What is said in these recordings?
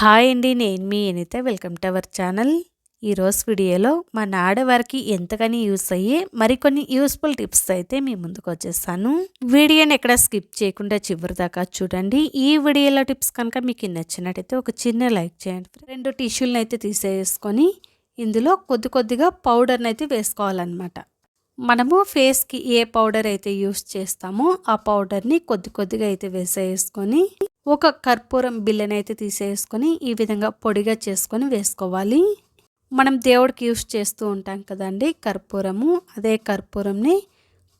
Hi అండి నేను మీ Anitha. Welcome to our channel. ఈరోజు వీడియోలో మా ఆడవారికి ఎంతగాని యూస్ అయ్యే మరికొన్ని యూస్ఫుల్ టిప్స్ అయితే మీ ముందుకు వచ్చేస్తాను. వీడియోని ఎక్కడ స్కిప్ చేయకుండా చివరి దాకా చూడండి. ఈ వీడియోలో టిప్స్ కనుక మీకు నచ్చినట్టయితే ఒక చిన్న లైక్ చేయండి రెండు టిష్యూలను అయితే తీసేసుకొని ఇందులో కొద్ది కొద్దిగా పౌడర్ని అయితే వేసుకోవాలన్నమాట. మనము ఫేస్కి ఏ పౌడర్ అయితే యూస్ చేస్తామో ఆ పౌడర్ని కొద్ది కొద్దిగా అయితే వేసేసుకొని ఒక కర్పూరం బిల్లనైతే అయితే తీసేసుకొని ఈ విధంగా పొడిగా చేసుకొని వేసుకోవాలి. మనం దేవుడికి యూస్ చేస్తూ ఉంటాం కదండి కర్పూరము. అదే కర్పూరంని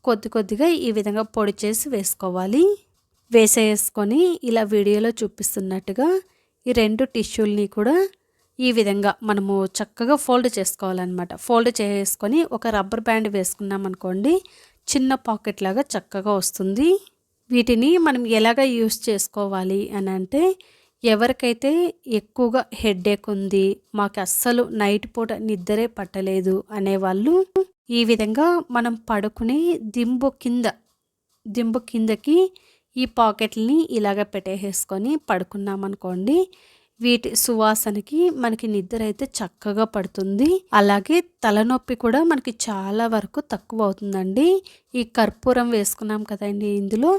కొద్ది కొద్దిగా ఈ విధంగా పొడి చేసి వేసుకోవాలి. వేసేసుకొని ఇలా వీడియోలో చూపిస్తున్నట్టుగా ఈ రెండు టిష్యూల్ని కూడా ఈ విధంగా మనము చక్కగా ఫోల్డ్ చేసుకోవాలన్నమాట. ఫోల్డ్ చేసుకొని ఒక రబ్బర్ బ్యాండ్ వేసుకున్నాం అనుకోండి చిన్న పాకెట్ లాగా చక్కగా వస్తుంది. వీటిని మనం ఎలాగ యూస్ చేసుకోవాలి అని అంటే ఎవరికైతే ఎక్కువగా హెడ్ఏక్ ఉంది మాకు అస్సలు నైట్ పూట నిద్రే పట్టలేదు అనేవాళ్ళు ఈ విధంగా మనం పడుకుని దింబు కింద దింబు కిందకి ఈ పాకెట్ని ఇలాగ పెట్టేసుకొని పడుకున్నామనుకోండి వీటి సువాసనకి మనకి నిద్ర అయితే చక్కగా పడుతుంది. అలాగే తలనొప్పి కూడా మనకి చాలా వరకు తక్కువ అవుతుందండి ఈ కర్పూరం వేసుకున్నాం కదండి ఇందులో.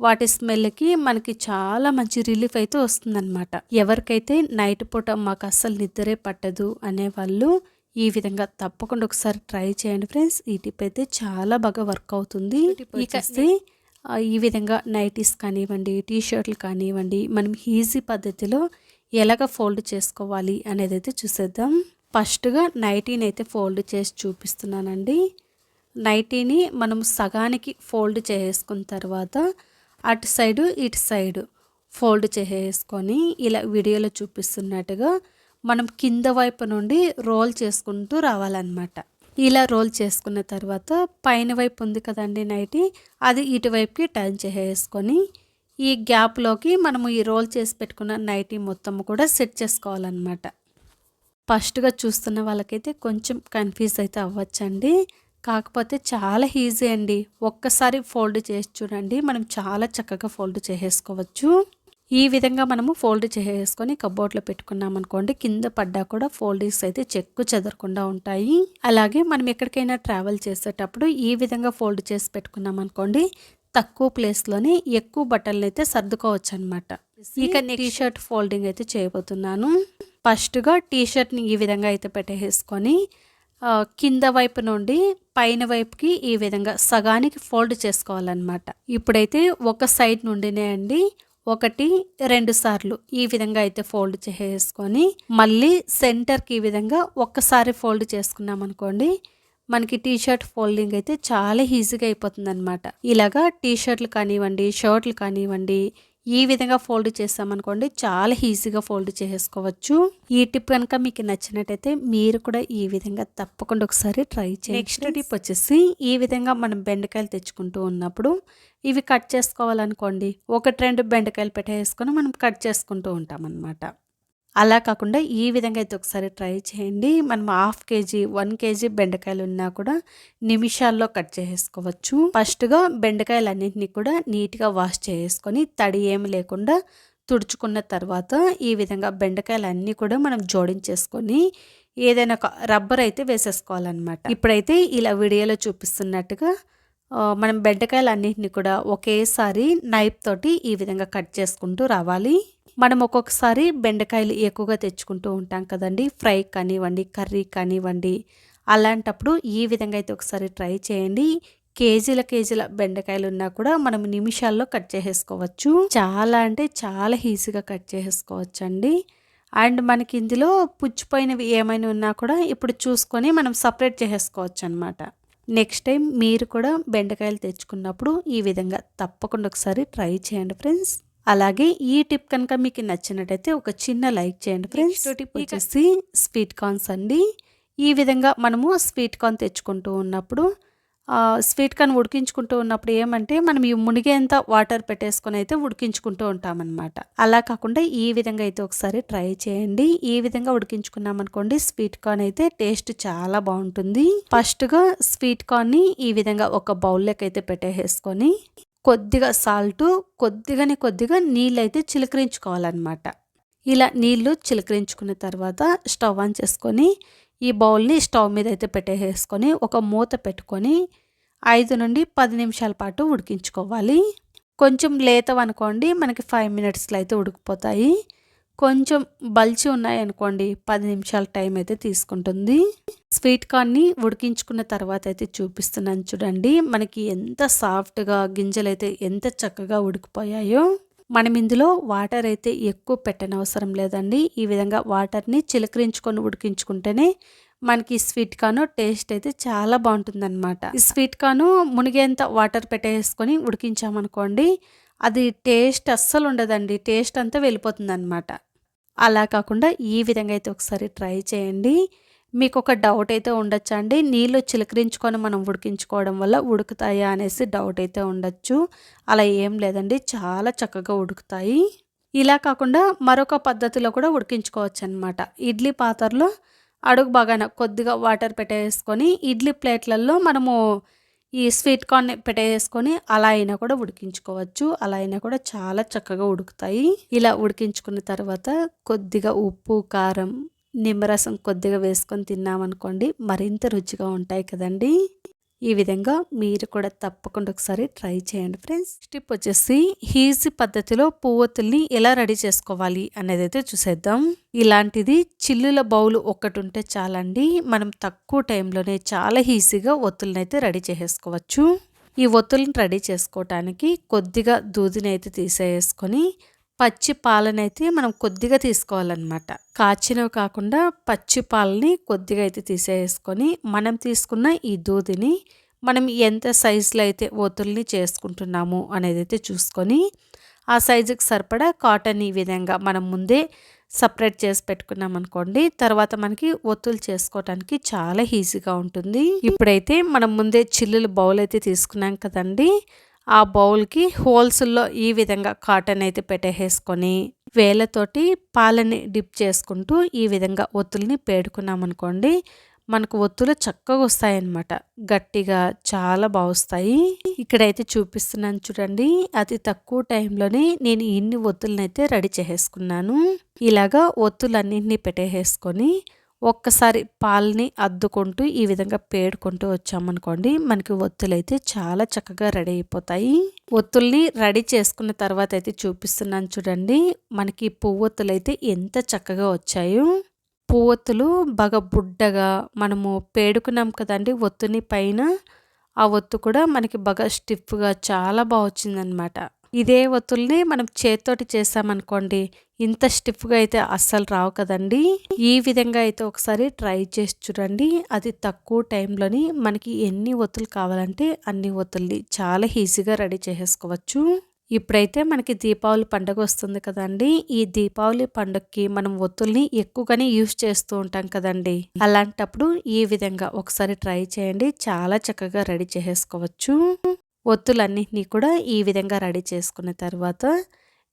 వాటి స్మెల్కి మనకి చాలా మంచి రిలీఫ్ అయితే వస్తుందన్నమాట. ఎవరికైతే నైట్ పూట మాకు అస్సలు నిద్రే పట్టదు అనేవాళ్ళు ఈ విధంగా తప్పకుండా ఒకసారి ట్రై చేయండి ఫ్రెండ్స్. ఈ టిప్ అయితే చాలా బాగా వర్క్ అవుతుంది. ఇక ఈ విధంగా నైటీస్ కానివ్వండి టీ షర్ట్లు కానివ్వండి మనం ఈజీ పద్ధతిలో ఎలాగ ఫోల్డ్ చేసుకోవాలి అనేది అయితే చూసేద్దాం. ఫస్ట్గా నైటీని అయితే ఫోల్డ్ చేసి చూపిస్తున్నానండి. నైటీని మనం సగానికి ఫోల్డ్ చేసుకున్న తర్వాత అటు సైడు ఇటు సైడు ఫోల్డ్ చేసేసుకొని ఇలా వీడియోలో చూపిస్తున్నట్టుగా మనం కింద వైపు నుండి రోల్ చేసుకుంటూ రావాలన్నమాట. ఇలా రోల్ చేసుకున్న తర్వాత పైన వైపు ఉంది కదండి నైటీ అది ఇటువైపుకి టర్న్ చేసేసుకొని ఈ గ్యాప్లోకి మనము ఈ రోల్ చేసి పెట్టుకున్న నైటీ మొత్తం కూడా సెట్ చేసుకోవాలన్నమాట. ఫస్ట్గా చూస్తున్న వాళ్ళకైతే కొంచెం కన్ఫ్యూజ్ అయితే అవ్వచ్చండి. కాకపోతే చాలా ఈజీ అండి. ఒక్కసారి ఫోల్డ్ చేసి చూడండి. మనం చాలా చక్కగా ఫోల్డ్ చేసేసుకోవచ్చు. ఈ విధంగా మనము ఫోల్డ్ చేసేసుకొని కబోర్డ్లో పెట్టుకున్నాం అనుకోండి కింద పడ్డా కూడా ఫోల్డింగ్స్ అయితే చెక్కు చెదరకుండా ఉంటాయి. అలాగే మనం ఎక్కడికైనా ట్రావెల్ చేసేటప్పుడు ఈ విధంగా ఫోల్డ్ చేసి పెట్టుకున్నాం అనుకోండి తక్కువ ప్లేస్లోనే ఎక్కువ బట్టలు అయితే సర్దుకోవచ్చు అనమాట ఇక టీ షర్ట్ ఫోల్డింగ్ అయితే చేయబోతున్నాను. ఫస్ట్గా టీ షర్ట్ని ఈ విధంగా అయితే పెట్టేసుకొని కింద వైపు నుండి పైన వైపుకి ఈ విధంగా సగానికి ఫోల్డ్ చేసుకోవాలన్నమాట. ఇప్పుడైతే ఒక సైడ్ నుండినే అండి ఒకటి రెండు సార్లు ఈ విధంగా అయితే ఫోల్డ్ చేసేసుకొని మళ్ళీ సెంటర్కి ఈ విధంగా ఒక్కసారి ఫోల్డ్ చేసుకున్నాం అనుకోండి మనకి టీ షర్ట్ ఫోల్డింగ్ అయితే చాలా ఈజీగా అయిపోతుంది అనమాట ఇలాగా టీ షర్ట్లు కానివ్వండి షర్ట్లు కానివ్వండి ఈ విధంగా ఫోల్డ్ చేస్తామనుకోండి చాలా ఈజీగా ఫోల్డ్ చేసుకోవచ్చు. ఈ టిప్ కనుక మీకు నచ్చినట్టయితే మీరు కూడా ఈ విధంగా తప్పకుండా ఒకసారి ట్రై చేయండి. నెక్స్ట్ టిప్ వచ్చేసి ఈ విధంగా మనం బెండకాయలు తెచ్చుకుంటూ ఉన్నప్పుడు ఇవి కట్ చేసుకోవాలనుకోండి ఒకటి రెండు బెండకాయలు పెట్టేసుకొని మనం కట్ చేసుకుంటూ ఉంటాం అనమాట అలా కాకుండా ఈ విధంగా అయితే ఒకసారి ట్రై చేయండి. మనం హాఫ్ కేజీ వన్ కేజీ బెండకాయలు ఉన్నా కూడా నిమిషాల్లో కట్ చేసుకోవచ్చు ఫస్ట్గా బెండకాయలు అన్నింటినీ కూడా నీట్గా వాష్ చేసుకొని తడి ఏమి లేకుండా తుడుచుకున్న తర్వాత ఈ విధంగా బెండకాయలు అన్నీ కూడా మనం జోడించేసుకొని ఏదైనా ఒక రబ్బర్ అయితే వేసేసుకోవాలన్నమాట. ఇప్పుడైతే ఇలా వీడియోలో చూపిస్తున్నట్టుగా మనం బెండకాయలు అన్నింటినీ కూడా ఒకేసారి నైఫ్ తోటి ఈ విధంగా కట్ చేసుకుంటూ రావాలి. మనం ఒక్కొక్కసారి బెండకాయలు ఎక్కువగా తెచ్చుకుంటూ ఉంటాం కదండి. ఫ్రై కానివ్వండి కర్రీ కానివ్వండి అలాంటప్పుడు ఈ విధంగా అయితే ఒకసారి ట్రై చేయండి. కేజీల కేజీల బెండకాయలు ఉన్నా కూడా మనం నిమిషాల్లో కట్ చేసేసుకోవచ్చు. చాలా అంటే చాలా ఈజీగా కట్ చేసేసుకోవచ్చు అండి అండ్ మనకి ఇందులో పుచ్చిపోయినవి ఏమైనా ఉన్నా కూడా ఇప్పుడు చూసుకొని మనం సపరేట్ చేసేసుకోవచ్చు అనమాట నెక్స్ట్ టైం మీరు కూడా బెండకాయలు తెచ్చుకున్నప్పుడు ఈ విధంగా తప్పకుండా ఒకసారి ట్రై చేయండి ఫ్రెండ్స్. అలాగే ఈ టిప్ కనుక మీకు నచ్చినట్టయితే ఒక చిన్న లైక్ చేయండి ఫ్రెండ్స్. టిప్ వచ్చేసి స్వీట్ కార్న్స్ అండి. ఈ విధంగా మనము స్వీట్ కార్న్ తెచ్చుకుంటూ ఉన్నప్పుడు స్వీట్ కార్న్ ఉడికించుకుంటూ ఉన్నప్పుడు ఏమంటే మనం ఈ మునిగేంత వాటర్ పెట్టేసుకొని అయితే ఉడికించుకుంటూ ఉంటామన్నమాట. అలా కాకుండా ఈ విధంగా అయితే ఒకసారి ట్రై చేయండి. ఈ విధంగా ఉడికించుకున్నాం అనుకోండి స్వీట్ కార్న్ అయితే టేస్ట్ చాలా బాగుంటుంది. ఫస్ట్గా స్వీట్ కార్న్ని ఈ విధంగా ఒక బౌల్లోకి అయితే పెట్టేసుకొని కొద్దిగా సాల్ట్ కొద్దిగానే కొద్దిగా నీళ్ళు అయితే చిలకరించుకోవాలన్నమాట. ఇలా నీళ్ళు చిలకరించుకున్న తర్వాత స్టవ్ ఆన్ చేసుకొని ఈ బౌల్ని స్టవ్ మీద అయితే పెట్టేసుకొని ఒక మూత పెట్టుకొని ఐదు నుండి పది నిమిషాల పాటు ఉడికించుకోవాలి. కొంచెం లేతవనుకోండి మనకి ఫైవ్ మినిట్స్లో అయితే ఉడికిపోతాయి. కొంచెం బల్చి ఉన్నాయనుకోండి పది నిమిషాల టైం అయితే తీసుకుంటుంది. స్వీట్ కార్న్ని ఉడికించుకున్న తర్వాత అయితే చూపిస్తున్నాను చూడండి. మనకి ఎంత సాఫ్ట్గా గింజలు అయితే ఎంత చక్కగా ఉడికిపోయాయో. మనం ఇందులో వాటర్ అయితే ఎక్కువ పెట్టనవసరం లేదండి. ఈ విధంగా వాటర్ని చిలకరించుకొని ఉడికించుకుంటేనే మనకి స్వీట్ కాను టేస్ట్ అయితే చాలా బాగుంటుందన్నమాట. ఈ స్వీట్ కాను మునిగేంత వాటర్ పెట్టేసుకొని ఉడికించామనుకోండి అది టేస్ట్ అస్సలు ఉండదండి. టేస్ట్ అంతా వెళ్ళిపోతుందన్నమాట. అలా కాకుండా ఈ విధంగా అయితే ఒకసారి ట్రై చేయండి. మీకు ఒక డౌట్ అయితే ఉండొచ్చు అండి? నీళ్ళు చిలకరించుకొని మనం ఉడికించుకోవడం వల్ల ఉడుకుతాయా అనేసి డౌట్ అయితే ఉండొచ్చు. అలా ఏం లేదండి. చాలా చక్కగా ఉడుకుతాయి. ఇలా కాకుండా మరొక పద్ధతిలో కూడా ఉడికించుకోవచ్చు అనమాట ఇడ్లీ పాత్రలో అడుగు బాగాన కొద్దిగా వాటర్ పెట్టేసుకొని ఇడ్లీ ప్లేట్లలో మనము ఈ స్వీట్ కార్న్ పెట్టేసుకొని అలా అయినా కూడా ఉడికించుకోవచ్చు. అలా అయినా కూడా చాలా చక్కగా ఉడుకుతాయి. ఇలా ఉడికించుకున్న తర్వాత కొద్దిగా ఉప్పు కారం నిమ్మరసం కొద్దిగా వేసుకొని తిన్నామనుకోండి మరింత రుచిగా ఉంటాయి కదండి. ఈ విధంగా మీరు కూడా తప్పకుండా ఒకసారి ట్రై చేయండి ఫ్రెండ్స్. స్టిప్ వచ్చేసి ఈజీ పద్ధతిలో పువ్వొత్తుల్ని ఎలా రెడీ చేసుకోవాలి అనేది అయితే చూసేద్దాం. ఇలాంటిది చిల్లుల బౌల్ ఒకటి ఉంటే చాలండి. మనం తక్కువ టైంలోనే చాలా ఈజీగా ఒత్తుల్ని అయితే రెడీ చేసేసుకోవచ్చు. ఈ ఒత్తులను రెడీ చేసుకోవటానికి కొద్దిగా దూదిని అయితే తీసేసుకొని పచ్చి పాలనైతే మనం కొద్దిగా తీసుకోవాలన్నమాట. కాచినవి కాకుండా పచ్చి పాలని కొద్దిగా అయితే తీసేసుకొని మనం తీసుకున్న ఈ దూదిని మనం ఎంత సైజులో అయితే ఒత్తుల్ని చేసుకుంటున్నాము అనేది అయితే చూసుకొని ఆ సైజుకి సరిపడా కాటన్ ఈ విధంగా మనం ముందే సపరేట్ చేసి పెట్టుకున్నాం అనుకోండి తర్వాత మనకి ఒత్తులు చేసుకోవటానికి చాలా ఈజీగా ఉంటుంది. ఇప్పుడైతే మనం ముందే చిల్లులు బౌల్ అయితే తీసుకున్నాం కదండి ఆ బౌల్కి హోల్స్లో ఈ విధంగా కాటన్ అయితే పెట్టేసుకొని వేలతోటి పాలని డిప్ చేసుకుంటూ ఈ విధంగా ఒత్తుల్ని పేడుకున్నామనుకోండి మనకు ఒత్తులు చక్కగా వస్తాయన్నమాట. గట్టిగా చాలా బాగుస్తాయి ఇక్కడైతే చూపిస్తున్నాను చూడండి అతి తక్కువ టైంలోనే నేను ఇన్ని ఒత్తులనైతే రెడీ చేసేసుకున్నాను. ఇలాగా ఒత్తులన్నింటినీ పెట్టేసుకొని ఒక్కసారి పాలని అద్దుకుంటూ ఈ విధంగా పేడుకుంటూ వచ్చామనుకోండి మనకి ఒత్తులు అయితే చాలా చక్కగా రెడీ అయిపోతాయి. ఒత్తుల్ని రెడీ చేసుకున్న తర్వాత అయితే చూపిస్తున్నాను చూడండి మనకి పువ్వొత్తులైతే ఎంత చక్కగా వచ్చాయో. పువ్వొత్తులు బాగా బుడ్డగా మనము పేడుకున్నాం కదండి ఒత్తుని పైన. ఆ ఒత్తు కూడా మనకి బాగా స్టిఫ్గా చాలా బాగా వచ్చిందనమాట. ఇదే ఒత్తుల్ని మనం చేత్తోటి చేసామనుకోండి ఇంత స్టిఫ్గా అయితే అస్సలు రావు కదండి. ఈ విధంగా అయితే ఒకసారి ట్రై చేసి చూడండి. అది తక్కువ టైంలోని మనకి ఎన్ని ఒత్తులు కావాలంటే అన్ని ఒత్తుల్ని చాలా ఈజీగా రెడీ చేసేసుకోవచ్చు. ఇప్పుడైతే మనకి దీపావళి పండుగ వస్తుంది కదండి. ఈ దీపావళి పండుగకి మనం ఒత్తుల్ని ఎక్కువగానే యూస్ చేస్తూ ఉంటాం కదండి. అలాంటప్పుడు ఈ విధంగా ఒకసారి ట్రై చేయండి. చాలా చక్కగా రెడీ చేసేసుకోవచ్చు. ఒత్తులన్నింటినీ కూడా ఈ విధంగా రెడీ చేసుకున్న తర్వాత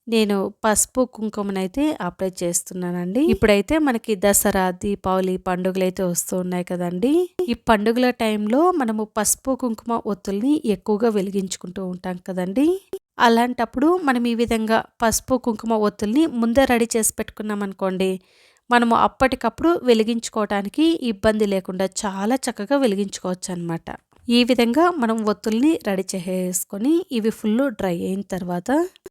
నేను పసుపు కుంకుమనైతే అప్లై చేస్తున్నానండి. ఇప్పుడైతే మనకి దసరా దీపావళి పండుగలు అయితే వస్తూ ఉన్నాయి కదండి. ఈ పండుగల టైంలో మనము పసుపు కుంకుమ ఒత్తుల్ని ఎక్కువగా వెలిగించుకుంటూ ఉంటాం కదండి. అలాంటప్పుడు మనం ఈ విధంగా పసుపు కుంకుమ ఒత్తుల్ని ముందే రెడీ చేసి పెట్టుకున్నాం అనుకోండి మనము అప్పటికప్పుడు వెలిగించుకోవటానికి ఇబ్బంది లేకుండా చాలా చక్కగా వెలిగించుకోవచ్చు అనమాట ఈ విధంగా మనం ఒత్తుల్ని రెడీ చేసేసుకొని ఇవి ఫుల్ డ్రై అయిన తర్వాత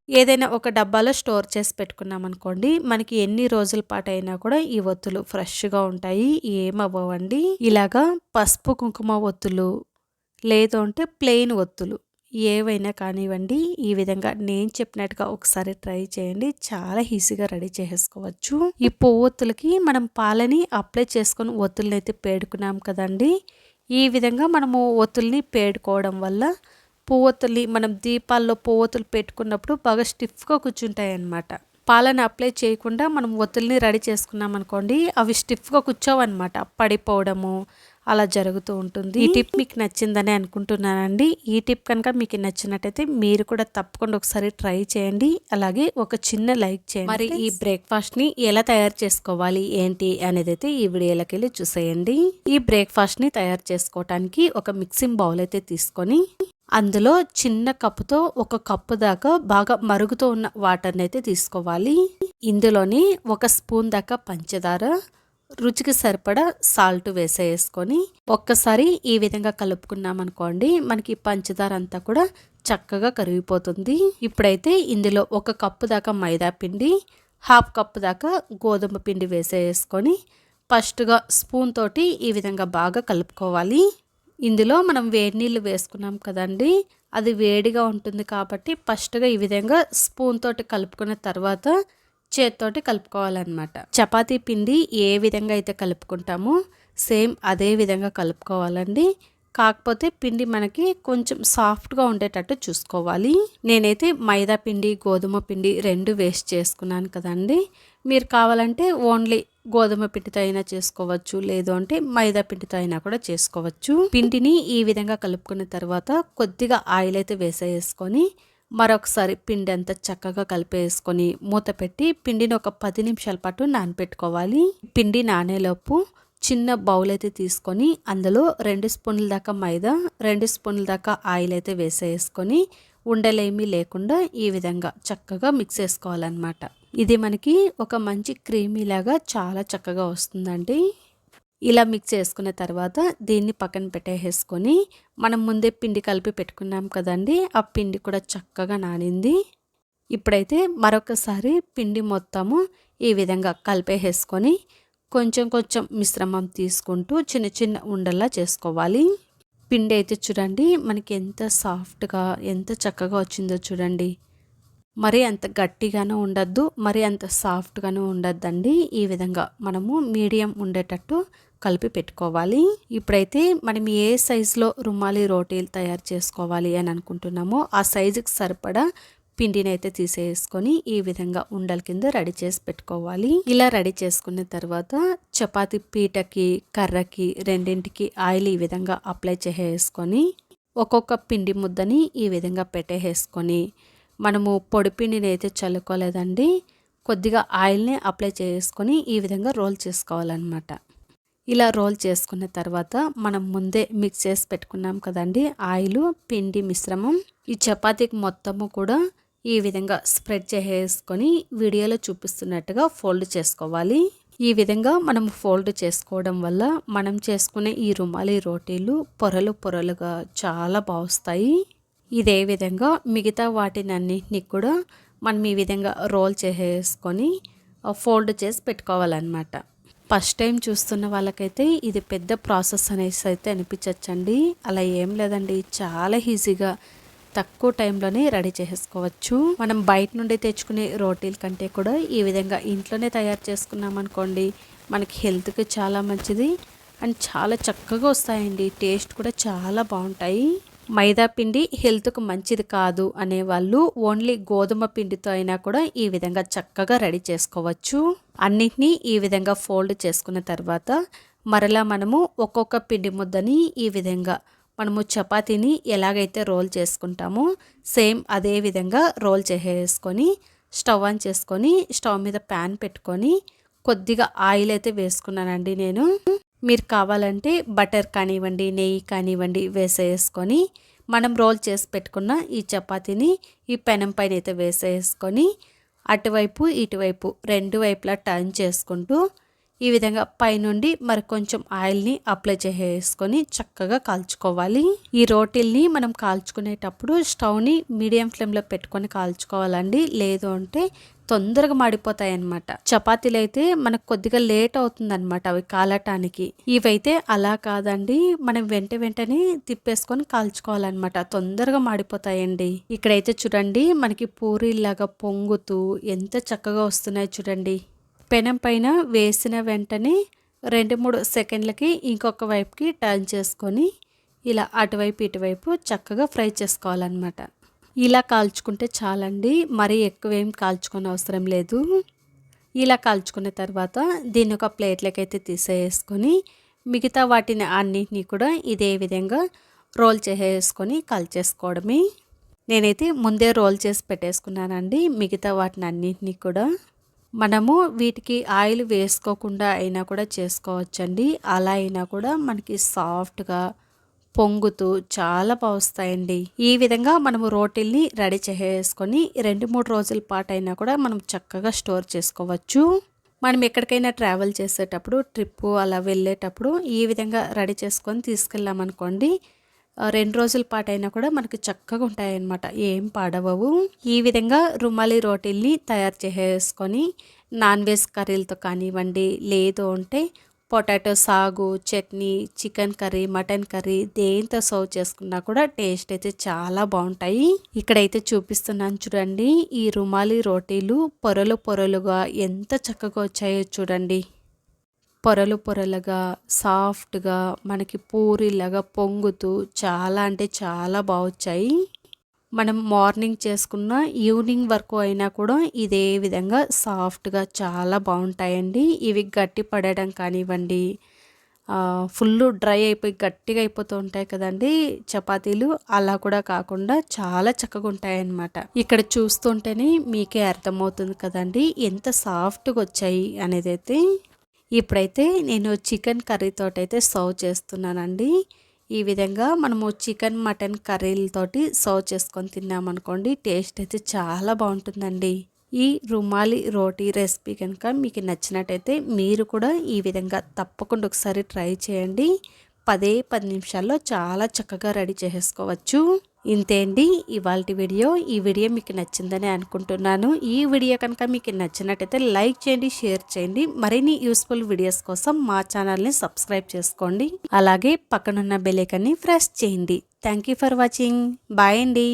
ఏదైనా ఒక డబ్బాలో స్టోర్ చేసి పెట్టుకున్నాం అనుకోండి మనకి ఎన్ని రోజుల పాటు అయినా కూడా ఈ ఒత్తులు ఫ్రెష్గా ఉంటాయి ఏమవ్వండి ఇలాగా పసుపు కుంకుమ ఒత్తులు లేదు అంటే ప్లెయిన్ ఒత్తులు ఏవైనా కానివ్వండి ఈ విధంగా నేను చెప్పినట్టుగా ఒకసారి ట్రై చేయండి చాలా ఈజీగా రెడీ చేసుకోవచ్చు. ఈ పువ్వొత్తులకి మనం పాలని అప్లై చేసుకొని ఒత్తులనైతే అయితే పేడుకున్నాం కదండి ఈ విధంగా మనము ఒత్తుల్ని పేడుకోవడం వల్ల పువ్వొత్తుల్ని మనం దీపాల్లో పువ్వొత్తులు పెట్టుకున్నప్పుడు బాగా స్టిఫ్గా కూర్చుంటాయి అన్నమాట పాలను అప్లై చేయకుండా మనం ఒత్తుల్ని రెడీ చేసుకున్నాం అనుకోండి అవి స్టిఫ్గా కూర్చోవన్నమాట. పడిపోవడము అలా జరుగుతూ ఉంటుంది. ఈ టిప్ మీకు నచ్చిందని అనుకుంటున్నానండి. ఈ టిప్ కనుక మీకు నచ్చినట్టయితే మీరు కూడా తప్పకుండా ఒకసారి ట్రై చేయండి. అలాగే ఒక చిన్న లైక్ చేయండి మరి ఈ బ్రేక్ఫాస్ట్ని ఎలా తయారు చేసుకోవాలి ఏంటి అనేది అయితే ఈ వీడియోలోకి వెళ్ళి చూసేయండి. ఈ బ్రేక్ఫాస్ట్ని తయారు చేసుకోవటానికి ఒక మిక్సింగ్ బౌల్ అయితే తీసుకొని అందులో చిన్న కప్పుతో ఒక కప్పు దాకా బాగా మరుగుతూ ఉన్న వాటర్ని అయితే తీసుకోవాలి. ఇందులోని ఒక స్పూన్ దాకా పంచదార రుచికి సరిపడా సాల్ట్ వేసేసుకొని ఒక్కసారి ఈ విధంగా కలుపుకున్నామనుకోండి మనకి పంచదార అంతా కూడా చక్కగా కరిగిపోతుంది. ఇప్పుడైతే ఇందులో ఒక కప్పు దాకా మైదా పిండి హాఫ్ కప్పు దాకా గోధుమ పిండి వేసేసుకొని ఫస్ట్గా స్పూన్ తోటి ఈ విధంగా బాగా కలుపుకోవాలి. ఇందులో మనం వేడి నీళ్ళు వేసుకున్నాం కదండి అది వేడిగా ఉంటుంది కాబట్టి ఫస్ట్గా ఈ విధంగా స్పూన్ తోటి కలుపుకున్న తర్వాత చేత్తోటి కలుపుకోవాలన్నమాట. చపాతీ పిండి ఏ విధంగా అయితే కలుపుకుంటామో సేమ్ అదే విధంగా కలుపుకోవాలండి. కాకపోతే పిండి మనకి కొంచెం సాఫ్ట్గా ఉండేటట్టు చూసుకోవాలి. నేనైతే మైదా పిండి గోధుమ పిండి రెండు వేస్ట్ చేసుకున్నాను కదండి. మీరు కావాలంటే ఓన్లీ గోధుమ పిండితో అయినా చేసుకోవచ్చు లేదు అంటే మైదా పిండితో అయినా కూడా చేసుకోవచ్చు. పిండిని ఈ విధంగా కలుపుకున్న తర్వాత కొద్దిగా ఆయిల్ అయితే వేసేసుకొని మరొకసారి పిండి అంతా చక్కగా కలిపేసుకొని మూత పెట్టి పిండిని ఒక పది నిమిషాల పాటు నానబెట్టుకోవాలి పిండి నానేలోపు చిన్న బౌల్ అయితే తీసుకొని అందులో రెండు స్పూన్ల దాకా మైదా రెండు స్పూన్ల దాకా ఆయిల్ అయితే వేసేసుకొని ఉండలేమీ లేకుండా ఈ విధంగా చక్కగా మిక్స్ చేసుకోవాలన్నమాట. ఇది మనకి ఒక మంచి క్రీమీలాగా చాలా చక్కగా వస్తుందండి. ఇలా మిక్స్ చేసుకున్న తర్వాత దీన్ని పక్కన పెట్టేసుకొని మనం ముందే పిండి కలిపి పెట్టుకున్నాం కదండి ఆ పిండి కూడా చక్కగా నానింది. ఇప్పుడైతే మరొకసారి పిండి మొత్తము ఈ విధంగా కలిపేసుకొని కొంచెం కొంచెం మిశ్రమం తీసుకుంటూ చిన్న చిన్న ఉండల్లా చేసుకోవాలి. పిండి అయితే చూడండి మనకి ఎంత సాఫ్ట్గా ఎంత చక్కగా వచ్చిందో చూడండి. మరి అంత గట్టిగానూ ఉండద్దు మరి అంత సాఫ్ట్గానూ ఉండద్దండి. ఈ విధంగా మనము మీడియం ఉండేటట్టు కలిపి పెట్టుకోవాలి. ఇప్పుడైతే మనం ఏ సైజులో రుమాలి రోటీలు తయారు చేసుకోవాలి అని అనుకుంటున్నామో ఆ సైజుకి సరిపడా పిండిని అయితే తీసేసుకొని ఈ విధంగా ఉండల కింద రెడీ చేసి పెట్టుకోవాలి. ఇలా రెడీ చేసుకున్న తర్వాత చపాతి పీటకి కర్రకి రెండింటికి ఆయిల్ ఈ విధంగా అప్లై చేసేసుకొని ఒక్కొక్క పిండి ముద్దని ఈ విధంగా పెట్టేసుకొని మనము పొడి పిండిని అయితే చల్లుకోలేదండి. కొద్దిగా ఆయిల్ని అప్లై చేసుకొని ఈ విధంగా రోల్ చేసుకోవాలన్నమాట. ఇలా రోల్ చేసుకున్న తర్వాత మనం ముందే మిక్స్ చేసి పెట్టుకున్నాం కదండి. ఆయిల్ పిండి మిశ్రమం. ఈ చపాతీకి మొత్తము కూడా ఈ విధంగా స్ప్రెడ్ చేసేసుకొని వీడియోలో చూపిస్తున్నట్టుగా ఫోల్డ్ చేసుకోవాలి. ఈ విధంగా మనం ఫోల్డ్ చేసుకోవడం వల్ల మనం చేసుకునే ఈ రుమాలి రోటీలు పొరలు పొరలుగా చాలా బాగుస్తాయి. ఇదే విధంగా మిగతా వాటిని అన్నింటినీ కూడా మనం ఈ విధంగా రోల్ చేసేసుకొని ఫోల్డ్ చేసి పెట్టుకోవాలన్నమాట. ఫస్ట్ టైం చూస్తున్న వాళ్ళకైతే ఇది పెద్ద ప్రాసెస్ అనేసి అయితే అనిపించచ్చండి. అలా ఏం లేదండి. చాలా ఈజీగా తక్కువ టైంలోనే రెడీ చేసుకోవచ్చు. మనం బయట నుండి తెచ్చుకునే రోటీల కంటే కూడా ఈ విధంగా ఇంట్లోనే తయారు చేసుకున్నాం అనుకోండి మనకి హెల్త్కి చాలా మంచిది. అండ్ చాలా చక్కగా వస్తాయండి. టేస్ట్ కూడా చాలా బాగుంటాయి. మైదా పిండి హెల్త్కు మంచిది కాదు అనేవాళ్ళు ఓన్లీ గోధుమ పిండితో అయినా కూడా ఈ విధంగా చక్కగా రెడీ చేసుకోవచ్చు. అన్నిటినీ ఈ విధంగా ఫోల్డ్ చేసుకున్న తర్వాత మరలా మనము ఒక్కొక్క పిండి ముద్దని ఈ విధంగా మనము చపాతీని ఎలాగైతే రోల్ చేసుకుంటామో సేమ్ అదే విధంగా రోల్ చేసేసుకొని స్టవ్ ఆన్ చేసుకొని స్టవ్ మీద ప్యాన్ పెట్టుకొని కొద్దిగా ఆయిల్ అయితే వేసుకున్నానండి నేను. మీరు కావాలంటే బటర్ కానివ్వండి నెయ్యి కానివ్వండి వేసేసుకొని మనం రోల్ చేసి పెట్టుకున్న ఈ చపాతీని ఈ పెనం పైన అయితే వేసేసుకొని అటువైపు ఇటువైపు రెండు వైపులా టర్న్ చేసుకుంటూ ఈ విధంగా పైనుండి మరి కొంచెం ఆయిల్ని అప్లై చేసేసుకొని చక్కగా కాల్చుకోవాలి. ఈ రోటీల్ని మనం కాల్చుకునేటప్పుడు స్టవ్ని మీడియం ఫ్లేమ్లో పెట్టుకొని కాల్చుకోవాలండి. లేదు అంటే తొందరగా మాడిపోతాయి అనమాట చపాతీలు అయితే మనకు కొద్దిగా లేట్ అవుతుంది అనమాట అవి కాలటానికి. ఇవైతే అలా కాదండి. మనం వెంట వెంటనే తిప్పేసుకొని కాల్చుకోవాలన్నమాట. తొందరగా మాడిపోతాయండి. ఇక్కడైతే చూడండి మనకి పూరీలాగా పొంగుతూ ఎంత చక్కగా వస్తున్నాయి చూడండి. పెనం పైన వేసిన వెంటనే రెండు మూడు సెకండ్లకి ఇంకొక వైపుకి టర్న్ చేసుకొని ఇలా అటువైపు ఇటువైపు చక్కగా ఫ్రై చేసుకోవాలన్నమాట. ఇలా కాల్చుకుంటే చాలండి. మరీ ఎక్కువ ఏం కాల్చుకొని అవసరం లేదు. ఇలా కాల్చుకున్న తర్వాత దీన్ని ఒక ప్లేట్లకి అయితే తీసేసుకొని మిగతా వాటిని అన్నింటినీ కూడా ఇదే విధంగా రోల్ చేసేసుకొని కాల్చేసుకోవడమే. నేనైతే ముందే రోల్ చేసి పెట్టేసుకున్నానండి. మిగతా వాటిని అన్నింటినీ కూడా. మనము వీటికి ఆయిల్ వేసుకోకుండా అయినా కూడా చేసుకోవచ్చండి. అలా అయినా కూడా మనకి సాఫ్ట్గా పొంగుతూ చాలా బాగుస్తాయండి. ఈ విధంగా మనము రోటీల్ని రెడీ చేసుకొని రెండు మూడు రోజుల పాటు అయినా కూడా మనం చక్కగా స్టోర్ చేసుకోవచ్చు. మనం ఎక్కడికైనా ట్రావెల్ చేసేటప్పుడు ట్రిప్పు అలా వెళ్ళేటప్పుడు ఈ విధంగా రెడీ చేసుకొని తీసుకెళ్ళామనుకోండి రెండు రోజుల పాటు అయినా కూడా మనకి చక్కగా ఉంటాయన్నమాట. ఏం పాడవవు. ఈ విధంగా రుమాలి రోటీల్ని తయారు చేసేసుకొని నాన్ వెజ్ కర్రీలతో కానివ్వండి లేదు అంటే potato sagu chutney chicken curry mutton curry దేంతో సర్వ్ చేసుకున్నా కూడా టేస్ట్ అయితే చాలా బాగుంటాయి. ఇక్కడైతే చూపిస్తున్నాను చూడండి ఈ రుమాలి రోటీలు పొరలు పొరలుగా ఎంత చక్కగా వచ్చాయో చూడండి. పొరలు పొరలుగా సాఫ్ట్గా మనకి పూరిలాగా పొంగుతూ చాలా అంటే చాలా బాగొచ్చాయి. మనం మార్నింగ్ చేసుకున్న ఈవినింగ్ వరకు అయినా కూడా ఇదే విధంగా సాఫ్ట్గా చాలా బాగుంటాయండి. ఇవి గట్టి పడడం కానివ్వండి ఫుల్ డ్రై అయిపోయి గట్టిగా అయిపోతూ ఉంటాయి కదండి చపాతీలు. అలా కూడా కాకుండా చాలా చక్కగా ఉంటాయన్నమాట. ఇక్కడ చూస్తుంటేనే మీకే అర్థమవుతుంది కదండి ఎంత సాఫ్ట్గా వచ్చాయి అనేది అయితే ఇప్పుడైతే నేను చికెన్ కర్రీతో అయితే సర్వ్ చేస్తున్నానండి. ఈ విధంగా మనము చికెన్ మటన్ కర్రీలతోటి సర్వ్ చేసుకొని తిన్నామనుకోండి టేస్ట్ అయితే చాలా బాగుంటుందండి. ఈ రుమాలి రోటీ రెసిపీ కనుక మీకు నచ్చినట్టయితే మీరు కూడా ఈ విధంగా తప్పకుండా ఒకసారి ట్రై చేయండి. పదే పది నిమిషాల్లో చాలా చక్కగా రెడీ చేసుకోవచ్చు ఇంతే అండి ఇవాళ వీడియో. ఈ వీడియో మీకు నచ్చిందని అనుకుంటున్నాను. ఈ వీడియో కనుక మీకు నచ్చినట్టయితే లైక్ చేయండి షేర్ చేయండి. మరిన్ని యూస్ఫుల్ వీడియోస్ కోసం మా ఛానల్ని సబ్స్క్రైబ్ చేసుకోండి. అలాగే పక్కనున్న బెలేకన్ని ప్రెస్ చేయండి. Thank for watching. బాయ్ అండి.